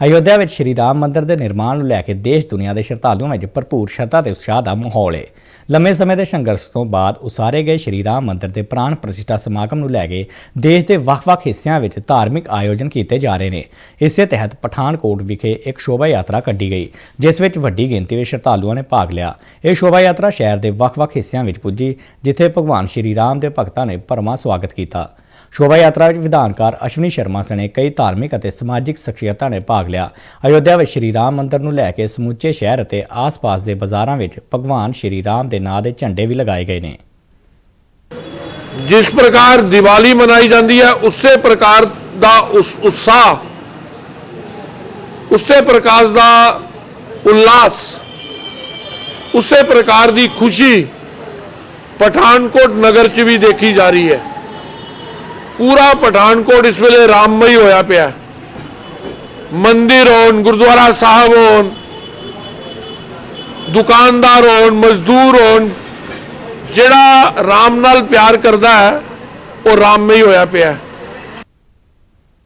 ਅਯੋਧਿਆ ਵਿੱਚ ਸ਼੍ਰੀ ਰਾਮ ਮੰਦਿਰ ਦੇ ਨਿਰਮਾਣ ਨੂੰ ਲੈ ਕੇ ਦੇਸ਼ ਦੁਨੀਆ ਦੇ ਸ਼ਰਧਾਲੂਆਂ ਵਿੱਚ ਭਰਪੂਰ ਸ਼ਰਧਾ ਤੇ ਉਤਸ਼ਾਹ ਦਾ ਮਾਹੌਲ ਹੈ ਲੰਮੇ ਸਮੇਂ ਦੇ ਸੰਘਰਸ਼ ਤੋਂ ਬਾਅਦ ਉਸਾਰੇ ਗਏ ਸ਼੍ਰੀ ਰਾਮ ਮੰਦਿਰ ਦੇ ਪ੍ਰਾਣ ਪ੍ਰਤਿਸ਼ਠਾ ਸਮਾਗਮ ਨੂੰ ਲੈ ਕੇ ਦੇਸ਼ ਦੇ ਵੱਖ-ਵੱਖ ਹਿੱਸਿਆਂ ਵਿੱਚ ਧਾਰਮਿਕ ਆਯੋਜਨ ਕੀਤੇ ਜਾ ਰਹੇ ਨੇ। ਇਸੇ ਤਹਿਤ ਪਠਾਨਕੋਟ ਵਿਖੇ ਇੱਕ ਸ਼ੋਭਾ ਯਾਤਰਾ ਕੱਢੀ ਗਈ, ਜਿਸ ਵਿੱਚ ਵੱਡੀ ਗਿਣਤੀ ਵਿੱਚ ਸ਼ਰਧਾਲੂਆਂ ਨੇ ਭਾਗ ਲਿਆ। ਇਹ ਸ਼ੋਭਾ ਯਾਤਰਾ ਸ਼ਹਿਰ ਦੇ ਵੱਖ-ਵੱਖ ਹਿੱਸਿਆਂ ਵਿੱਚ ਪੁੱਜੀ, ਜਿੱਥੇ ਭਗਵਾਨ ਸ਼੍ਰੀ ਰਾਮ ਦੇ ਭਗਤਾਂ ਨੇ ਭਰਵਾਂ ਸਵਾਗਤ ਕੀਤਾ। ਸ਼ੋਭਾ ਯਾਤਰਾ ਵਿੱਚ ਵਿਧਾਨਕਾਰ ਅਸ਼ਵਨੀ ਸ਼ਰਮਾ ਸਣੇ ਕਈ ਧਾਰਮਿਕ ਅਤੇ ਸਮਾਜਿਕ ਸ਼ਖਸੀਅਤਾਂ ਨੇ ਭਾਗ ਲਿਆ। ਅਯੋਧਿਆ ਵਿੱਚ ਸ਼੍ਰੀ ਰਾਮ ਮੰਦਿਰ ਨੂੰ ਲੈ ਕੇ ਸਮੁੱਚੇ ਸ਼ਹਿਰ ਅਤੇ ਆਸ-ਪਾਸ ਦੇ ਬਾਜ਼ਾਰਾਂ ਵਿੱਚ ਭਗਵਾਨ ਸ਼੍ਰੀ ਰਾਮ ਦੇ ਨਾਂ ਦੇ ਝੰਡੇ ਵੀ ਲਗਾਏ ਗਏ ਨੇ। ਜਿਸ ਪ੍ਰਕਾਰ ਦੀਵਾਲੀ ਮਨਾਈ ਜਾਂਦੀ ਹੈ, ਉਸੇ ਪ੍ਰਕਾਰ ਦਾ ਉਤਸ਼ਾਹ, ਉਸੇ ਪ੍ਰਕਾਰ ਦਾ ਉਲਾਸ ਉਸੇ ਪ੍ਰਕਾਰ ਦੀ ਖੁਸ਼ੀ ਪਠਾਨਕੋਟ ਨਗਰ 'ਚ ਵੀ ਦੇਖੀ ਜਾ ਰਹੀ ਹੈ। ਪੂਰਾ ਪਠਾਨਕੋਟ ਇਸ ਵੇਲੇ ਰਾਮਮਈ ਹੋਇਆ ਪਿਆ। ਮੰਦਿਰ ਹੋਣ, ਗੁਰਦੁਆਰਾ ਸਾਹਿਬ ਹੋਣ, ਦੁਕਾਨਦਾਰ ਹੋਣ, ਮਜ਼ਦੂਰ ਹੋਣ, ਜਿਹੜਾ ਰਾਮ ਨਾਲ ਪਿਆਰ ਕਰਦਾ ਹੈ, ਉਹ ਰਾਮਮਈ ਹੋਇਆ ਪਿਆ।